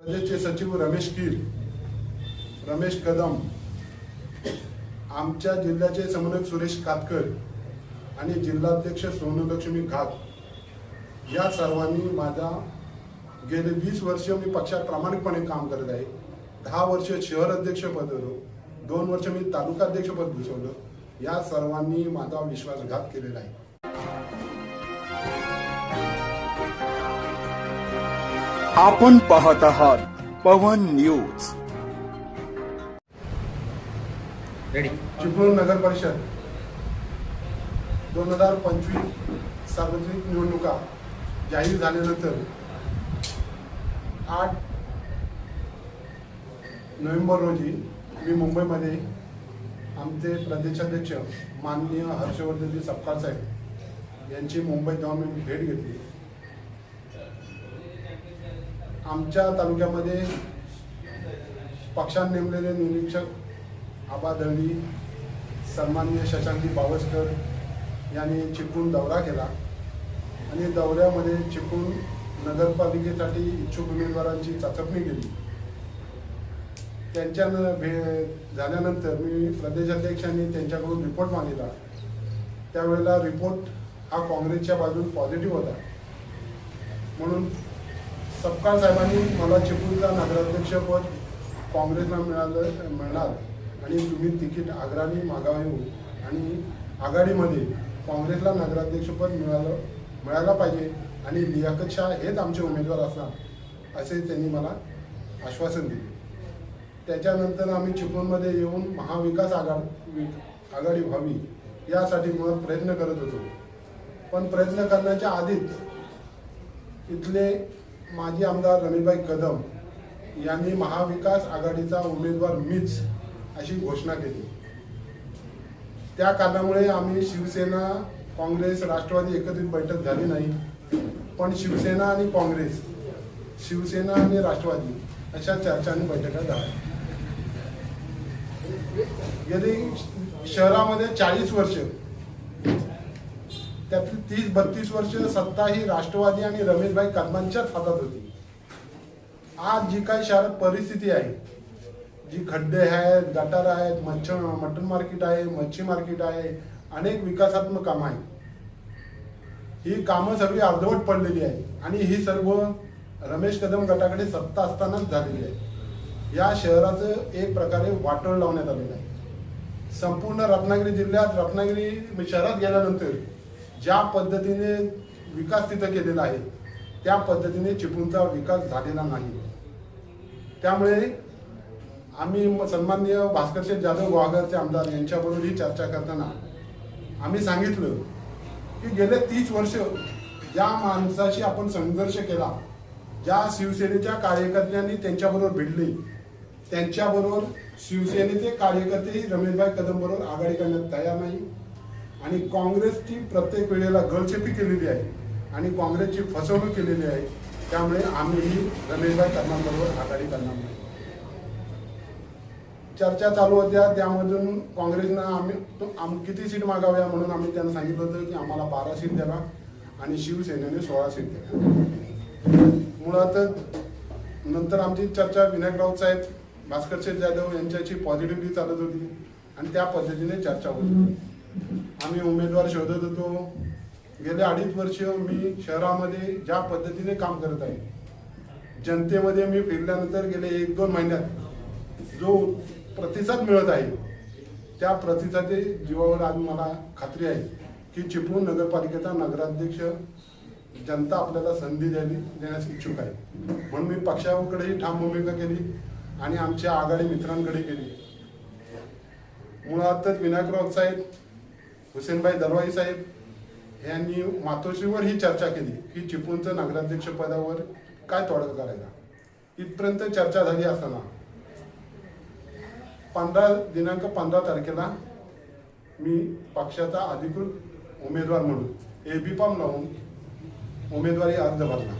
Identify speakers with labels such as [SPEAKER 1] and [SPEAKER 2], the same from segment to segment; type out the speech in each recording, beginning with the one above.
[SPEAKER 1] प्रदेशचे सचिव रमेश कीर रमेश कदम आमच्या जिल्ह्याचे समन्वयक सुरेश कातकर आणि जिल्हाध्यक्ष सोनलक्ष्मी घात. या सर्वांनी माझा गेले वीस वर्ष मी पक्षात प्रामाणिकपणे काम करत आहे. दहा वर्ष शहर अध्यक्षपद होतो. दोन वर्ष मी तालुका अध्यक्षपद भूषवलं. या सर्वांनी माझा विश्वासघात केलेला आहे.
[SPEAKER 2] आपण पाहत आहात पवन न्यूज.
[SPEAKER 3] रेडी
[SPEAKER 1] चिपळूण नगर परिषद दोन हजार पंचवीस सार्वत्रिक निवडणुका जाहीर झाल्यानंतर आठ नोव्हेंबर रोजी मी मुंबईमध्ये आमचे प्रदेशाध्यक्ष माननीय हर्षवर्धनजी सपकाळ साहेब यांची मुंबईत जाऊन मी भेट घेतली. आमच्या तालुक्यामध्ये पक्षाने नेमलेले निरीक्षक आबा दळवी सन्मान्य शशांकी बावस्कर यांनी चिपळूण दौरा केला. आणि दौऱ्यामध्ये चिपळूण नगरपालिकेसाठी इच्छुक उमेदवारांची चाचपणी केली. त्यांच्या भे झाल्यानंतर मी प्रदेशाध्यक्षांनी त्यांच्याकडून रिपोर्ट मागितला. त्यावेळेला रिपोर्ट हा काँग्रेसच्या बाजून पॉझिटिव्ह होता. म्हणून सपकाळ साहेबांनी मला चिपळूणचा नगराध्यक्षपद काँग्रेसला मिळालं मिळणार. आणि तुम्ही तिकीट आग्राने मागावे हो. आणि आघाडीमध्ये काँग्रेसला नगराध्यक्षपद मिळालं मिळायला पाहिजे. आणि लियाकत शाह हेच आमचे उमेदवार असणार असे त्यांनी मला आश्वासन दिले. त्याच्यानंतर आम्ही चिपळूणमध्ये येऊन महाविकास आघाडी आघाडी व्हावी यासाठी मग प्रयत्न करत होतो. पण प्रयत्न करण्याच्या आधीच इथले माजी आमदार रमेशभाई कदम यांनी महाविकास आघाडीचा उमेदवार मीच अशी घोषणा केली. त्या कारणामुळे आम्ही शिवसेना काँग्रेस राष्ट्रवादी एकत्रित बैठक झाली नाही. पण शिवसेना आणि काँग्रेस शिवसेना आणि राष्ट्रवादी अशा चर्चांनी बैठका झाल्या. गेली शहरामध्ये चाळीस वर्ष त्यातली तीस बत्तीस वर्ष सत्ता ही राष्ट्रवादी आणि रमेशभाई कदमांच्याच हातात होती. आज जी काही शहरात परिस्थिती आहे जी खड्डे आहेत गटार आहेत मच्छ मटन मार्केट आहे मच्छी मार्केट आहे अनेक विकासात्मक कामं आहेत. ही कामं सगळी अर्धवट पडलेली आहे आणि ही सर्व रमेश कदम गटाकडे सत्ता असतानाच झालेली आहे या शहराचं एक प्रकारे वाटोळ लावण्यात आलेलं आहे. संपूर्ण रत्नागिरी जिल्ह्यात रत्नागिरी शहरात गेल्यानंतर ज्या पद्धतीने विकास तिथं केलेला आहे त्या पद्धतीने चिपळूणचा विकास झालेला नाही. त्यामुळे आम्ही म- सन्माननीय भास्करशेठ जाधव गुहागरचे आमदार यांच्याबरोबर ही चर्चा करताना आम्ही सांगितलं की गेले तीस वर्ष ज्या माणसाशी आपण संघर्ष केला ज्या शिवसेनेच्या कार्यकर्त्यांनी त्यांच्याबरोबर भिडले त्यांच्याबरोबर शिवसेनेचे कार्यकर्तेही रमेशभाई कदम बरोबर आघाडी करण्यात तयार नाही. आणि काँग्रेसची प्रत्येक वेळेला गळचेपी केलेली आहे आणि काँग्रेसची फसवणूक केलेली आहे. त्यामुळे आम्हीही रमेशभाई कदमांबरोबर आघाडी करणार नाही. चर्चा चालू होत्या त्यामधून काँग्रेसनं आम्ही आम किती सीट मागाव्या म्हणून आम्ही त्यांना सांगितलं होतं की आम्हाला बारा सीट द्यावा आणि शिवसेनेने सोळा सीट द्यावा मुळातच नंतर आमची चर्चा विनायक राऊत साहेब भास्कर शेठ जाधव यांच्याशी पॉझिटिव्हली चालत होती आणि त्या पद्धतीने चर्चा होत होती. आम्ही उमेदवार शोधत होतो. गेले अडीच वर्ष मी शहरामध्ये ज्या पद्धतीने काम करत आहे जनतेमध्ये मी फिरल्यानंतर गेले एक दोन महिन्यात जो प्रतिसाद मिळत आहे त्या प्रतिसादी जीवावर आज मला खात्री आहे की चिपळूण नगरपालिकेचा नगराध्यक्ष जनता आपल्याला संधी द्यावी देण्यास इच्छुक आहे. म्हणून मी पक्षाकडेही ठाम भूमिका केली आणि आमच्या आघाडी मित्रांकडे केली. मुळातच विनायकराव साहेब हुसेनभाई दरवाई साहेब यांनी मातोश्रीवर ही चर्चा केली. की चिपळूणचं नगराध्यक्ष पदावर काय तोडगा करायचा? इथपर्यंत चर्चा झाली असताना पंधरा दिनांक पंधरा तारखेला मी पक्षाचा अधिकृत उमेदवार म्हणून ए बी फॉर्म लावून उमेदवारी अर्ज भरला.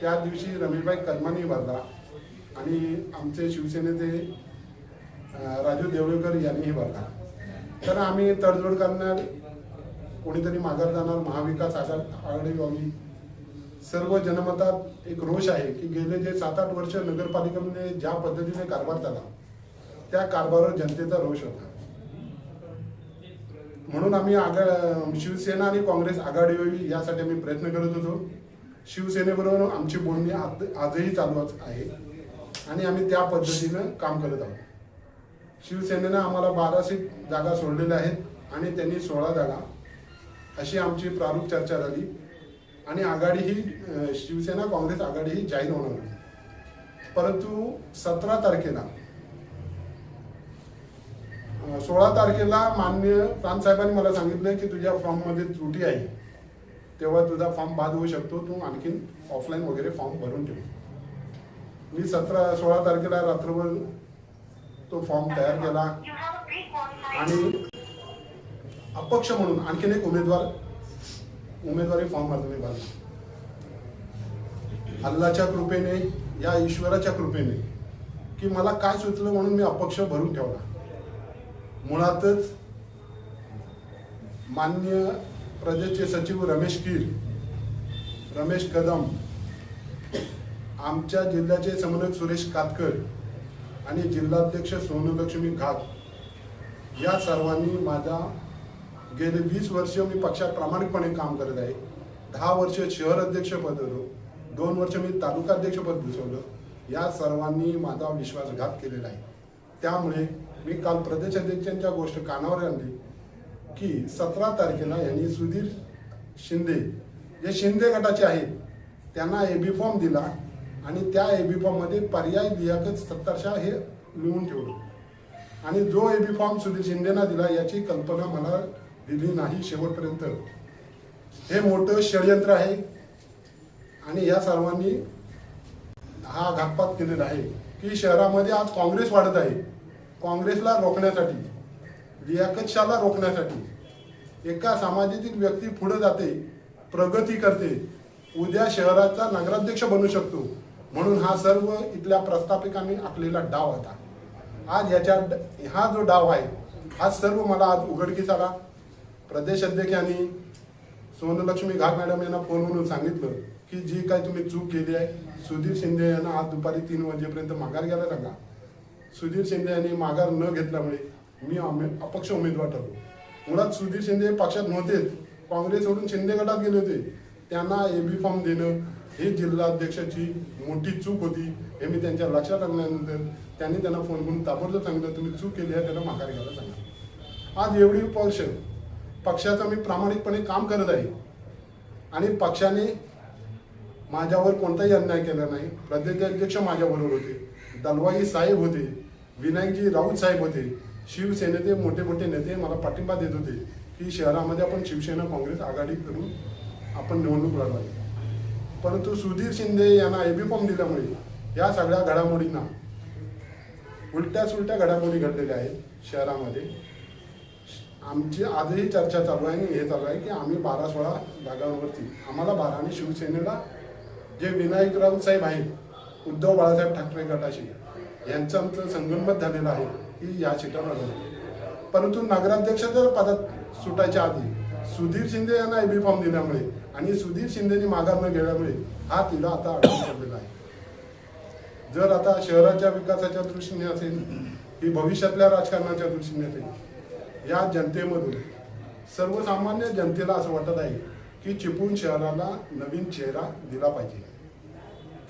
[SPEAKER 1] त्या दिवशी रमेशभाई कदमांनी भरला आणि आमचे शिवसेनेचे राजू देवळेकर यांनीही भरला. तर आम्ही तडजोड करणार कोणीतरी माघार जाणार महाविकास आघाड आघाडी व्हावी सर्व जनमतात एक रोष आहे की गेले जे सात आठ वर्ष नगरपालिकेमध्ये ज्या पद्धतीने कारभार झाला त्या कारभारावर जनतेचा रोष होता. म्हणून आम्ही आघा शिवसेना आणि काँग्रेस आघाडी व्हावी यासाठी आम्ही प्रयत्न करत होतो. शिवसेनेबरोबर आमची बोलणी आज- आजही चालू आहे आणि आम्ही त्या पद्धतीनं काम करत आहोत. शिवसेनेनं आम्हाला बारा सीट जागा सोडलेल्या आहेत आणि त्यांनी सोळा जागा. अशी आमची प्रारूप चर्चा झाली. आणि आघाडी ही शिवसेना काँग्रेस आघाडी ही जाहीर होणार होती परंतु सतरा तारखेला सोळा तारखेला मान्य प्रांतसाहेबांनी मला सांगितलं की तुझ्या फॉर्ममध्ये त्रुटी आहे. तेव्हा तुझा फॉर्म बाद होऊ शकतो. तू आणखीन ऑफलाईन वगैरे फॉर्म भरून ठेव. मी सतरा सोळा तारखेला रात्रभर तो फॉर्म तयार केला. आणि अपक्ष म्हणून आणखीन एक उमेदवार उमेदवारी फॉर्म अर्ज मी भरला. अल्लाच्या कृपेने या ईश्वराच्या कृपेने की मला काय सुचलं म्हणून मी अपक्ष भरून ठेवला. मुळातच मान्य प्रदेशचे सचिव रमेश कीर रमेश कदम आमच्या जिल्ह्याचे समन्वयक सुरेश कातकर आणि जिल्हाध्यक्ष सोनलक्ष्मी घाट. या सर्वांनी माझा गेले वीस वर्ष मी पक्षात प्रामाणिकपणे काम करत आहे. दहा वर्ष शहर अध्यक्षपद होतो. दोन वर्ष मी तालुकाध्यक्षपद भूषवलं या सर्वांनी माझा विश्वासघात केलेला आहे. त्यामुळे मी काल प्रदेशाध्यक्षांच्या गोष्ट कानावर आणली की सतरा तारखेला यांनी सुधीर शिंदे जे शिंदे गटाचे आहेत त्यांना ए बी फॉर्म दिला. आणि त्या एबी फॉर्ममध्ये पर्याय लियाकत सत्तरशा हे लिहून ठेवलं. आणि जो एबी फॉर्म सुधीर शिंदेना दिला याची कल्पना मला दिली नाही शेवटपर्यंत. हे मोठं षडयंत्र आहे. आणि या सर्वांनी हा घातपात केलेला आहे की शहरामध्ये आज काँग्रेस वाढत आहे. काँग्रेसला रोखण्यासाठी लियाकतशाला रोखण्यासाठी एका समाजातील व्यक्ती पुढे जाते प्रगती करते उद्या शहराचा नगराध्यक्ष बनू शकतो. म्हणून हा सर्व इथल्या प्रस्थापिकांनी आखलेला डाव होता. आज याच्या हा जो डाव आहे हा सर्व मला आज उघडकीस आला. प्रदेश अध्यक्षांनी सोनलक्ष्मी घाट मॅडम यांना फोनवरून सांगितलं की जी काय तुम्ही चूक केली आहे सुधीर शिंदे यांना आज दुपारी तीन वाजेपर्यंत माघार घ्यायला सांगा. सुधीर शिंदे यांनी माघार न घेतल्यामुळे मी अपक्ष उमेदवार ठरलो. मुळात सुधीर शिंदे पक्षात नव्हतेच काँग्रेस सोडून शिंदे गटात गेले होते. त्यांना ए बी फॉर्म देणं ही जिल्हाध्यक्षाची मोठी चूक होती हे मी त्यांच्या लक्षात आणल्यानंतर त्यांनी त्यांना फोन करून ताबडतोब सांगितलं तुम्ही चूक केली आहे त्यांना माघार घ्यायला सांगा. आज एवढी पक्ष पक्षाचं मी प्रामाणिकपणे काम करत आहे. आणि पक्षाने माझ्यावर कोणताही अन्याय केला नाही. प्रदेशाध्यक्ष माझ्याबरोबर होते दलवाई साहेब होते विनायकजी राऊत साहेब होते शिवसेनेचे मोठे मोठे नेते मला पाठिंबा देत होते की शहरामध्ये आपण शिवसेना काँग्रेस आघाडी करून आपण निवडणूक लढवावी. परंतु सुधीर शिंदे यांना एबी फॉर्म दिल्यामुळे या सगळ्या घडामोडींना उलट्या सुलट्या घडामोडी घडलेल्या आहेत शहरामध्ये. आमची आजही चर्चा चालू आहे आणि हे चालू आहे की आम्ही बारा सोळा जागांवरती आम्हाला बारा आणि शिवसेनेला जे विनायक राऊत साहेब आहेत उद्धव बाळासाहेब ठाकरे गटाशी यांचं आमचं संगनमत झालेलं आहे की या सीटावर परंतु नगराध्यक्ष जर पदात सुटायच्या आधी सुधीर शिंदे यांना एबी फॉर्म दिल्यामुळे आणि सुधीर शिंदेनी माघार न गेल्यामुळे हा तिला आता अडचण पडलेला आहे. जर आता शहराच्या विकासाच्या दृष्टीने असेल की भविष्यातल्या राजकारणाच्या दृष्टीने असेल या जनतेमधून सर्वसामान्य जनतेला असं वाटत आहे की चिपळूण शहराला नवीन चेहरा दिला पाहिजे.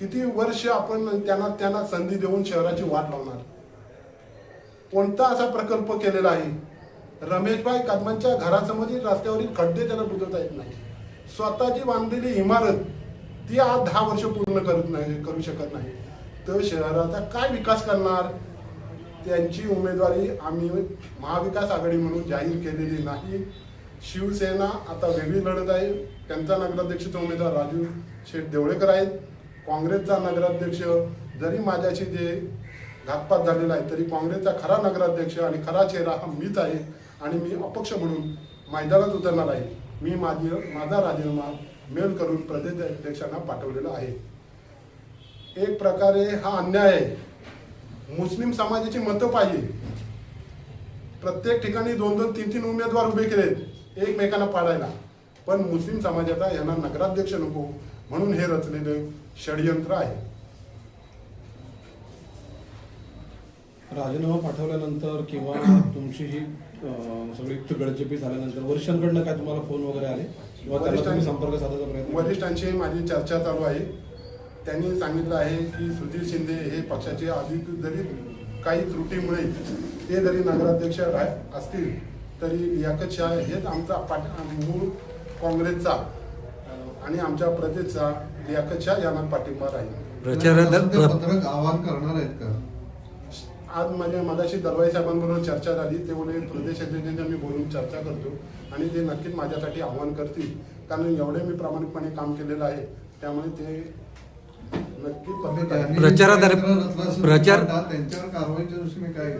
[SPEAKER 1] किती वर्ष आपण त्यांना त्यांना संधी देऊन शहराची वाट लावणार? कोणता असा प्रकल्प केलेला आहे? रमेशभाई कदमांच्या घरासमोरील रस्त्यावरील खड्डे त्यांना बुजवता येत नाही स्वतःची बांधलेली इमारत ती आज दहा वर्ष पूर्ण करत नाही करू शकत नाही. तर शहराचा काय विकास करणार? त्यांची उमेदवारी आम्ही महाविकास आघाडी म्हणून जाहीर केलेली नाही. शिवसेना आता वेगळी लढत आहे. त्यांचा नगराध्यक्षचा उमेदवार राजू शेठ देवळेकर आहेत. काँग्रेसचा नगराध्यक्ष जरी माझ्याशी जे घातपात झालेला आहे तरी काँग्रेसचा खरा नगराध्यक्ष आणि खरा चेहरा हा मीच आहे आणि मी अपक्ष म्हणून मैदानात उतरणार आहे. मी माझी माझा राजीनामा मेल करून प्रदेश अध्यक्षांना पाठवलेला आहे. एक प्रकारे हा अन्याय आहे. मुस्लिम समाजाची मतं पाहिजे. प्रत्येक ठिकाणी दोन दोन तीन तीन उमेदवार उभे केलेत एकमेकांना पाडायला. पण मुस्लिम समाजाचा यांना नगराध्यक्ष नको म्हणून हे रचलेलं षडयंत्र आहे.
[SPEAKER 4] राजीनामा पाठवल्यानंतर किंवा तुमची ही सगळी गडचिपी झाल्यानंतर वरिष्ठांकडनं काय तुम्हाला फोन वगैरे आले? किंवा त्यांना तुम्ही संपर्क साधायचा प्रयत्न?
[SPEAKER 1] वरिष्ठांशी माझी चर्चा चालू आहे. त्यांनी सांगितलं आहे की सुधीर शिंदे हे पक्षाचे अधिकृत जरी काही त्रुटीमुळे ते जरी नगराध्यक्ष राह- असतील तरी लियाकत शाह हेच आमचा पाठ मूळ काँग्रेसचा आणि आमच्या प्रदेशचा लियाकत शाह यांना पाठिंबा राहील.
[SPEAKER 5] प्रचारात
[SPEAKER 6] आवाहन करणार आहेत का?
[SPEAKER 1] आज माझ्या मगाशी दरबाई साहेबांबरोबर चर्चा झाली. ते बोले प्रदेश अध्यक्षांच्या मी बोलून चर्चा करतो आणि ते नक्कीच माझ्यासाठी आव्हान करतील. कारण एवढे मी प्रामाणिकपणे काम केलेलं आहे. त्यामुळे ते नक्की
[SPEAKER 5] प्रचारादर- प्रचार-
[SPEAKER 6] त्यांच्यावर कारवाईच्या दृष्टीने काय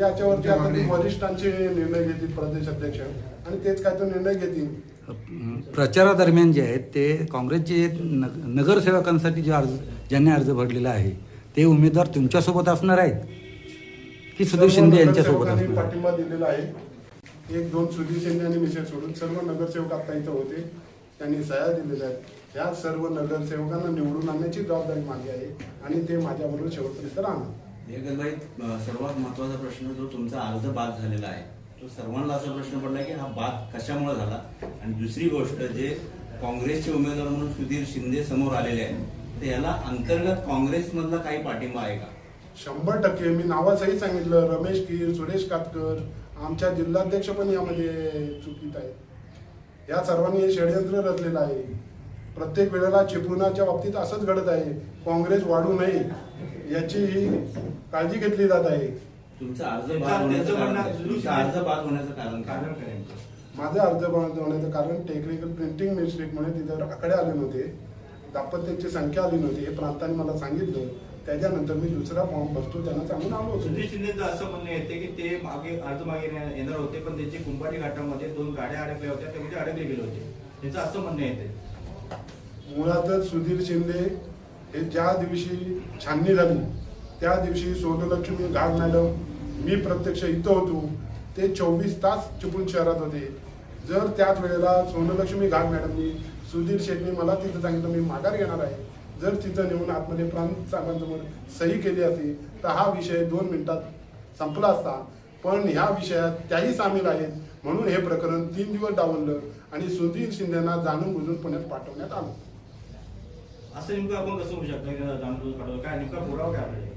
[SPEAKER 1] याच्यावरती आता. वरिष्ठांचे निर्णय घेतील प्रदेश अध्यक्ष. आणि तेच काय तो निर्णय घेतील.
[SPEAKER 5] प्रचारादरम्यान जे आहेत ते काँग्रेसचे नग- नगरसेवकांसाठी जे अर्ज ज्यांनी अर्ज भरलेला आहे ते उमेदवार तुमच्यासोबत असणार आहेत की सुधीर शिंदे यांच्यासोबत असणार आहेत?
[SPEAKER 1] पाठिंबा दिलेला आहे. एक दोन सुधीर शिंदे आणि मिसेस सोडून सर्व नगरसेवक आता इथं होते. त्यांनी सह्या दिलेल्या आहेत. ह्या सर्व नगरसेवकांना निवडून आणण्याची जबाबदारी माझी आहे आणि ते माझ्याबरोबर शेवटपर्यंत राहणार.
[SPEAKER 7] अ, सर्वात महत्त्वाचा प्रश्न जो तुमचा अर्ज बाद झालेला आहे तो सर्वांना असा प्रश्न पडला की हा बाद कशामुळे झाला? आणि दुसरी गोष्ट जे काँग्रेसचे उमेदवार म्हणून सुधीर शिंदे समोर आलेले आहेत तर याला अंतर्गत काँग्रेसमधला काही पाठिंबा आहे का?
[SPEAKER 1] शंभर टक्के. मी नावासही सांगितलं. रमेश कीर सुरेश कातकर आमच्या जिल्हाध्यक्ष पण यामध्ये चुकीत आहे या सर्वांनी हे षडयंत्र रचलेलं आहे. प्रत्येक वेळेला चिपळुणाच्या बाबतीत असंच घडत आहे. काँग्रेस वाढू नये याची ही काळजी घेतली जात आहे.
[SPEAKER 7] तुमचा अर्ज बाद होण्याचं कारण काय? तुमचा अर्ज बाद होण्याचं कारण काय?
[SPEAKER 1] माझा अर्ज बनवण्याचं कारण टेक्निकल प्रिंटिंग मिस्टेकमुळे तिथे आकडे आले नव्हते. दाम्पत्याची संख्या आली नव्हती हे प्रांताने मला सांगितलं. त्याच्यानंतर मी दुसरा फॉर्म भरतो त्यांना सांगून आलो होतो.
[SPEAKER 8] सुधीर शिंदेचं असं म्हणणं येते की ते मागे अर्ज मागे येणार होते पण त्यांची कुंभारी घाटामध्ये दोन गाड्या अडकल्या होत्या त्यामध्ये अडकले गेले होते. त्यांचं असं म्हणणं येते.
[SPEAKER 1] मुळातच सुधीर शिंदे हे ज्या दिवशी छाननी झाली त्या दिवशी सोनलक्ष्मी घाट मॅडम मी प्रत्यक्ष इथं होतो. ते चोवीस तास चिपळूण शहरात होते. जर त्याच वेळेला सोनलक्ष्मी घाट मॅडमनी सुधीर शेट्टी मला तिथं सांगितलं मी माघार घेणार आहे. जर तिथं नेऊन आतमध्ये प्रांत साहेबांसमोर सही केली असती तर हा विषय दोन मिनिटात संपला असता. पण ह्या विषयात त्याही सामील आहेत. म्हणून हे प्रकरण तीन दिवस डावललं आणि सुधीर शिंदेना जाणून बुजून पुण्यात पाठवण्यात आलं.
[SPEAKER 8] असं नेमकं आपण कसं होऊ शकतं काय नेमका पुरावा काय आपल्याकडे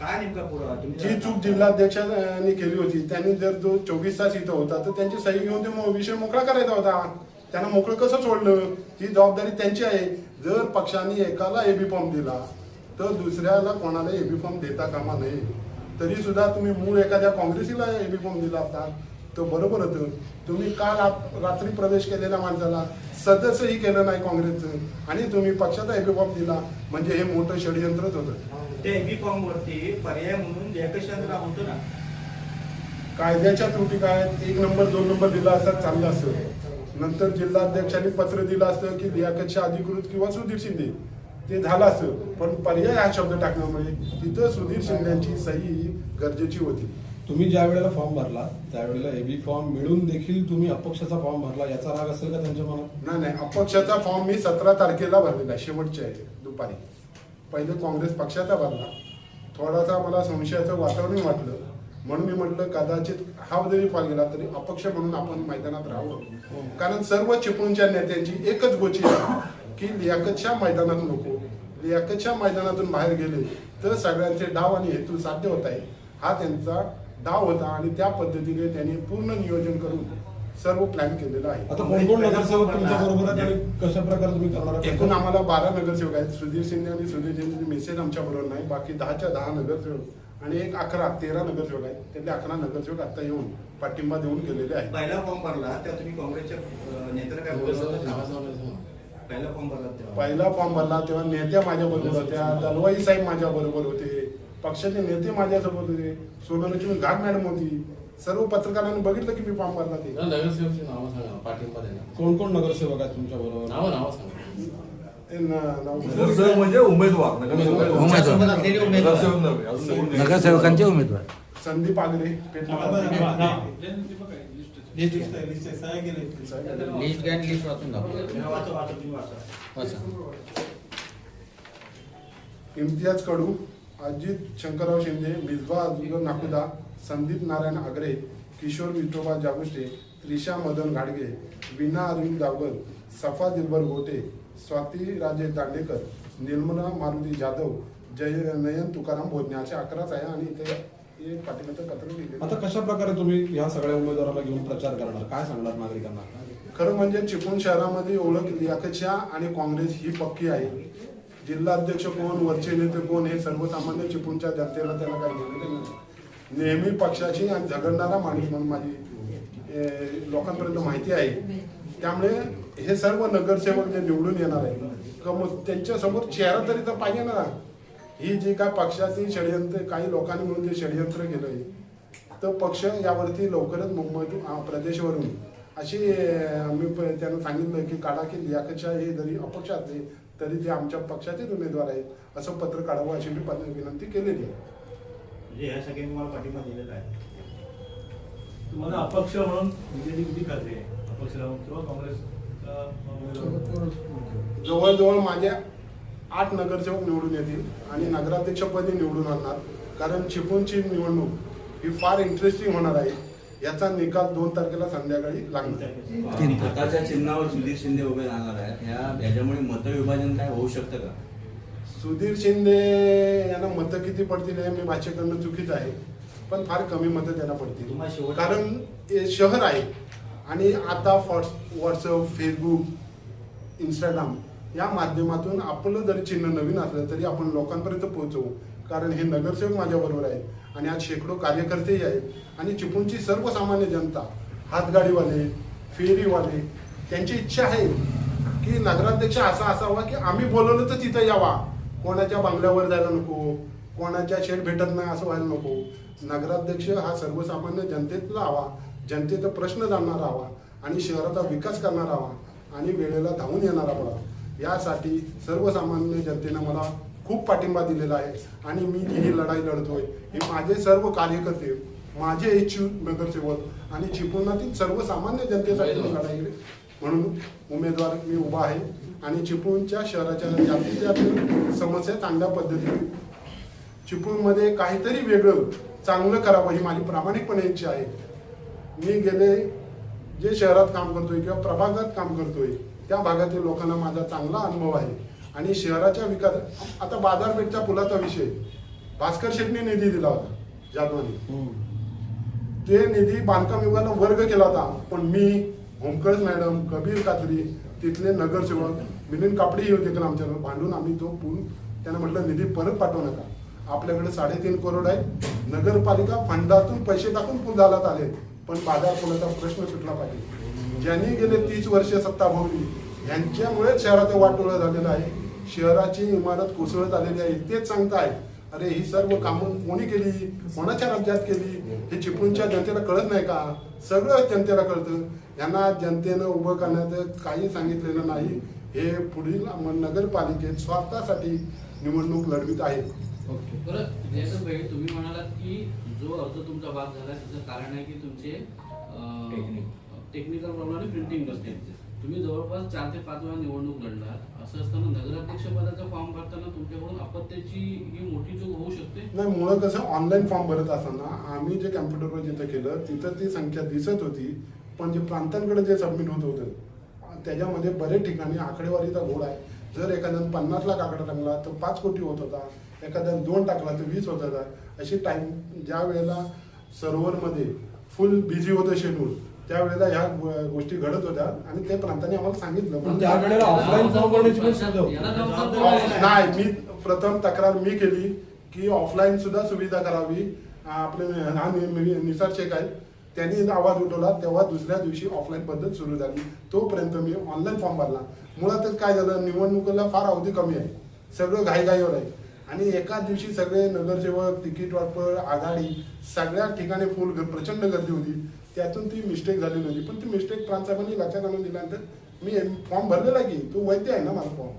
[SPEAKER 8] काय नेमका पुरावा?
[SPEAKER 1] जी चूक जिल्हाध्यक्षांनी केली होती त्यांनी जर जो चोवीस तास इथं होता तर त्यांची सही घेऊन ते विषय मोकळा करायचा होता. त्यांना मोकळं कसं सोडलं? ही जबाबदारी त्यांची आहे. जर पक्षाने एकाला एबी फॉर्म दिला तर दुसऱ्याला कोणाला एबी फॉर्म देता कामा नये. तरी सुद्धा तुम्ही मूळ एखाद्या काँग्रेसीला एबी फॉर्म दिला असता तर बरोबर होतं. तुम्ही काल रात्री प्रवेश केलेल्या माणसाला सदस्यही केलं नाही काँग्रेसचं. आणि तुम्ही पक्षाचा एबी फॉर्म दिला म्हणजे हे मोठं षडयंत्रच होतं.
[SPEAKER 8] ते एबी फॉर्म वरती पर्याय म्हणून एकशांत होतं ना.
[SPEAKER 1] कायद्याच्या त्रुटी काय? एक नंबर दोन नंबर दिला असता चाललं असतं. नंतर जिल्हाध्यक्षांनी पत्र दिलं असतं की लियाकतच्या अधिकृत किंवा सुधीर शिंदे. ते झालं असतं. पण पर्याय हा शब्द टाकण्यामुळे तिथं सुधीर शिंदेची सही गरजेची होती.
[SPEAKER 4] तुम्ही ज्या वेळेला फॉर्म भरला त्यावेळेला एबी फॉर्म मिळून देखील तुम्ही अपक्षाचा फॉर्म भरला याचा राग असेल का त्यांच्या मनात?
[SPEAKER 1] नाही नाही. अपक्षाचा फॉर्म मी सतरा तारखेला भरलेला शेवटच्या आहे दुपारी. पहिले काँग्रेस पक्षाचा भरला. थोडासा मला संशयाचं वातावरण वाटलं. म्हणून मी म्हटलं कदाचित हा जरी पाल गेला तरी अपक्ष म्हणून आपण मैदानात राहावं कारण सर्व चिपळूणच्या नेत्यांची एकच गोची की लियाकतच्या मैदानात नको. लियाकतच्या मैदानातून बाहेर गेले तर सगळ्यांचे डाव आणि हेतू साध्य होत आहे. हा त्यांचा डाव होता आणि त्या पद्धतीने त्यांनी पूर्ण नियोजन करून सर्व प्लॅन केलेलं आहे.
[SPEAKER 4] आता कोण कोण नगरसेवक तुमच्या बरोबर आणि कशा प्रकारे तुम्ही करणार?
[SPEAKER 1] एकूण आम्हाला बारा नगरसेवक आहेत. सुधीर शिंदे आणि सुधीर शिंदे मेसेज आमच्या बरोबर नाही बाकी दहाच्या दहा नगरसेवक आणि एक अकरा तेरा नगरसेवक आहेत. त्यातले अकरा नगरसेवक आता येऊन पाठिंबा देऊन गेलेले आहेत.
[SPEAKER 8] पहिला फॉर्म भरला तेव्हा तुम्ही काँग्रेसच्या अं, नेत्याला काय बोलत होता? पहिला फॉर्म भरला तेव्हा.
[SPEAKER 1] पहिला फॉर्म भरला तेव्हा नेत्या माझ्या बरोबर होत्या दलवाई साहेब माझ्या बरोबर होते पक्षाचे नेते माझ्यासोबत होते सोनलक्ष्मी घाट मॅडम होती. सर्व पत्रकारांनी बघितलं की मी फॉर्म भरला ते.
[SPEAKER 9] नगरसेवकची नावं सांगा पाठिंबा देणार.
[SPEAKER 4] कोण कोण नगरसेवक आहेत तुमच्या बरोबर?
[SPEAKER 9] नावं नावं सांगा.
[SPEAKER 10] नगरसेवक म्हणजे उमेदवार नगरसेवक.
[SPEAKER 5] उमेदवार.
[SPEAKER 3] असलेले उमेदवार.
[SPEAKER 10] नगरसेवक नव्हे.
[SPEAKER 5] नगरसेवकांचे उमेदवार.
[SPEAKER 1] संदीप आगरे पेठ
[SPEAKER 3] लिस्ट घ्या आणि लिस्ट वाचून दाखवा.
[SPEAKER 8] वाचा. वाचा तुम्ही वाचा
[SPEAKER 3] वाचा
[SPEAKER 1] इम्तियाज कडू अजित शंकरराव शिंदे मिसबा अब्दुल नाकुदा संदीप नारायण आगरे किशोर विठोबा जागुष्टे त्रिशा मदन घाडगे विना अरविंद दावकर सफा दिलबर गोटे स्वाती राजे दांडेकर निर्मला मारुती जाधव जय नयन तुकाराम भोजने असे अकराच आहे आणि इथे पत्र
[SPEAKER 4] आता कशा प्रकारे तुम्ही ह्या सगळ्या उमेदवाराला घेऊन प्रचार करणार? काय सांगणार नागरिकांना?
[SPEAKER 1] खरं म्हणजे चिपळूण शहरामध्ये ओळख लियाकतशा आणि काँग्रेस ही पक्की आहे. जिल्हाध्यक्ष कोण वरचे नेते कोण हे सर्वसामान्य चिपळूणच्या जनतेला त्याला काही देणं नाही. नेहमी पक्षाची आणि झगडणारा माणूस म्हणून माझी लोकांपर्यंत माहिती आहे. त्यामुळे हे सर्व नगरसेवक जे निवडून येणार आहे का मग त्यांच्यासमोर चेहरा तरी तर पाहिजे ना. ही जी काय पक्षाची षडयंत्र काही लोकांनी म्हणून जे षडयंत्र केलंय तर पक्ष यावरती लवकरच मुंबई प्रदेशवरून अशी मी त्यांना सांगितलं की काढा की लियाकतच्या हे जरी अपक्ष असले तरी ते आमच्या पक्षाचेच उमेदवार आहेत असं पत्र काढावं अशी मी पत्र विनंती केलेली आहे.
[SPEAKER 8] ह्या तुम्हाला आहे.
[SPEAKER 10] अपक्ष म्हणून
[SPEAKER 1] जवळजवळ माझ्या आठ नगरसेवक निवडून येतील आणि नगराध्यक्षपदी निवडून आणणार. कारण चिपळूणची निवडणूक ही फार इंटरेस्टिंग होणार आहे. याचा निकाल दोन तारखेला संध्याकाळी लागणार. आहे
[SPEAKER 7] चिन्हावर सुधीर शिंदे उभे राहणार आहेत. ह्या याच्यामुळे मतविभाजन काय होऊ शकतं का?
[SPEAKER 1] सुधीर शिंदे यांना मतं किती पडतील हे मी भाष्य करणं चुकीचं आहे. पण फार कमी मतं त्यांना पडतील. कारण हे शहर आहे. आणि आता फॉट्स व्हॉट्सअप फेसबुक इंस्टाग्राम या माध्यमातून आपलं जरी चिन्ह नवीन असलं तरी आपण लोकांपर्यंत पोहोचवू. कारण हे नगरसेवक माझ्याबरोबर आहेत आणि आज शेकडो कार्यकर्तेही आहेत. आणि चिपळूणची सर्वसामान्य जनता हातगाडीवाले फेरीवाले त्यांची इच्छा आहे की नगराध्यक्ष असा असावा की आम्ही बोलवलं तर तिथं यावा. कोणाच्या बंगल्यावर जायला नको कोणाच्या शेड भेटत नाही असं व्हायला नको. नगराध्यक्ष हा सर्वसामान्य जनतेतला हवा. जनतेचा प्रश्न जाणणारा हवा आणि शहराचा विकास करणारा हवा आणि वेळेला धावून येणारा हवा यासाठी सर्वसामान्य जनतेनं मला खूप पाठिंबा दिलेला आहे आणि मी जी ही लढाई लढतोय हे माझे सर्व कार्यकर्ते माझे इच्छुक नगरसेवक आणि चिपळुणातील सर्वसामान्य जनतेसाठी लढाई म्हणून उमेदवार मी उभा आहे आणि चिपळूणच्या शहराच्या जास्तीत जास्त समस्या चांगल्या पद्धतीने चिपळूणमध्ये काहीतरी वेगळं चांगलं करावं ही माझी प्रामाणिकपणे इच्छा आहे. मी गेले जे शहरात काम करतोय किंवा प्रभागात काम करतोय त्या भागातील लोकांना माझा चांगला अनुभव आहे. आणि शहराच्या विकास आता बाजारपेठच्या पुलाचा विषय. भास्कर शेटने निधी दिला होता जाधवानी ते निधी बांधकाम विभागाला वर्ग केला होता पण मी होमकळस मॅडम कबीर कात्री तिथले नगरसेवक मिलिंद कापडे होते का आमच्यावर भांडून आम्ही तो पूल त्यांना म्हटलं निधी परत पाठवू नका. आपल्याकडे साडेतीन करोड आहे. नगरपालिका फंडातून पैसे टाकून पूल झालात आले. पण बाजार कोणाचा प्रश्न सुटला पाहिजे. ज्यांनी गेले तीस वर्ष सत्ता भोगली यांच्यामुळेच शहराचं वाटोळं झालेलं आहे. शहराची इमारत कोसळत आलेली आहे तेच सांगताय अरे ही सर्व कामं कोणी केली? कोणाच्या राज्यात केली? हे चिपळूणच्या जनतेला कळत नाही का? सगळं जनतेला कळतं. यांना जनतेनं उभं करण्याचं काही सांगितलेलं नाही. हे पुढील नगरपालिकेत स्वार्थासाठी निवडणूक लढवित आहेत.
[SPEAKER 11] तुम्ही म्हणालात की जो अर्ज तुमचा बाद झाला त्याचं कारण आहे की तुमचे टेक्निकल प्रॉब्लेम आणि प्रिंटिंग मिस्टेक तुम्ही जवळपास चार ते पाच वेळा निवडणूक लढलात. असं असताना नगराध्यक्ष पदाचा फॉर्म भरताना तुमच्याकडून अपत्याची ही मोठी चूक होऊ शकते?
[SPEAKER 1] नाही मुळं कसं ऑनलाईन फॉर्म भरत असताना आम्ही जे कॅम्प्युटरवर जिथं केलं तिथं ती संख्या दिसत होती पण जे प्रांतांकडे जे सबमिट होत होतं त्याच्यामध्ये बरेच ठिकाणी आकडेवारीचा घोड आहे. जर एखाद्यानं पन्नास लाख आकडा टाकला तर पाच कोटी होत होता. एखाद्यानं दोन टाकला तर वीस होत अशी टाइम ज्या वेळेला सर्व्हरमध्ये फुल बिझी होतं शेड्यूल त्यावेळेला ह्या गोष्टी घडत होत्या आणि ते प्रांतांनी आम्हाला सांगितलं. नाही मी प्रथम तक्रार मी केली की ऑफलाईन सुद्धा सुविधा करावी. आपले हा निसार शेख आहेत त्यांनी आवाज उठवला तेव्हा दुसऱ्या दिवशी ऑफलाईन पद्धत सुरू झाली. तोपर्यंत मी ऑनलाईन फॉर्म भरला. मुळातच काय झालं निवडणुकीला फार अवधी कमी आहे. सगळं घाईघाईवर आहे. आणि एकाच दिवशी सगळे नगरसेवक तिकीट वापर आघाडी सगळ्या ठिकाणी फुल प्रचंड गर्दी होती. त्यातून ती मिस्टेक झालेली होती. पण ती मिस्टेक प्रांत साहेबांनी लक्षात आणून दिल्यानंतर मी फॉर्म भरलेला की तो वैद्य आहे ना माझा फॉर्म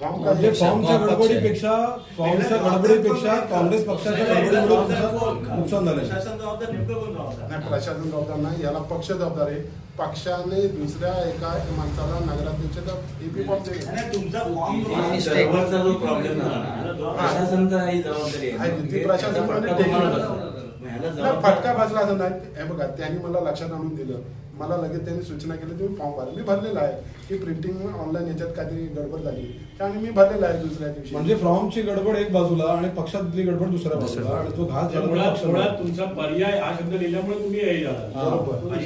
[SPEAKER 4] म्हणजे फॉर्मच्या गडबडीपेक्षा फॉर्मच्या गडबडीपेक्षा काँग्रेस पक्षाच्या गडबडीमुळे तुमचं नुकसान झालं
[SPEAKER 8] प्रशासन जबाबदार नेमकं कोण जबाबदार?
[SPEAKER 1] नाही प्रशासन जबाबदार नाही याला पक्ष जबाबदार आहे. पक्षाने दुसऱ्या एका माणसाला नगराध्यक्षाचा एपी फॉर्म दिले
[SPEAKER 8] आणि तुमचा फॉर्म जो आहे,
[SPEAKER 7] सर्व्हरचा जो प्रॉब्लेम झाला ना प्रशासनाचा ही जबाबदारी
[SPEAKER 1] आहे, ती
[SPEAKER 7] आहे
[SPEAKER 1] प्रशासनाने
[SPEAKER 7] त्याचा फटका
[SPEAKER 1] टेकली. नाही, फटका बसला असं नाही. हे बघा त्यांनी मला लक्षात आणून दिलं. मला लगेच त्यांनी सूचना केली तुम्ही फॉर्म भरा. मी भरलेला आहे. की प्रिंटिंग ऑनलाईन याच्यात काहीतरी गडबड झाली. त्यामुळे मी भरलेला आहे दुसऱ्या दिवशी.
[SPEAKER 4] म्हणजे फॉर्मची गडबड एक बाजूला आणि पक्षातली गडबड दुसऱ्या बाजूला. आणि तो झाला पक्षाला.
[SPEAKER 10] तुमचा पर्याय हा शब्द लिहिल्यामुळे तुम्ही झाला.
[SPEAKER 1] बरोबर.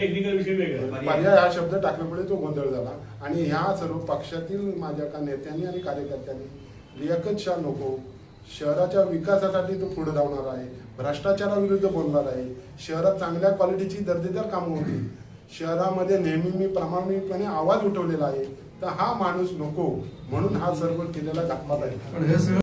[SPEAKER 10] टेक्निकल विषय वेगळा.
[SPEAKER 1] पर्याय. हा शब्द टाकल्यामुळे तो गोंधळ झाला. आणि ह्या सर्व पक्षातील माझ्या का नेत्यांनी आणि कार्यकर्त्यांनी लियाकत शाह नको. शहराच्या विकासासाठी तो पुढे धावणार आहे. भ्रष्टाचाराविरुद्ध बोलणार आहे. शहरात चांगल्या क्वालिटीची दर्जेदार कामं होती शहरामध्ये नेहमी मी प्रामाणिकपणे आवाज उठवलेला आहे. तर हा माणूस नको म्हणून हा सर्व केलेला घातपात आहे.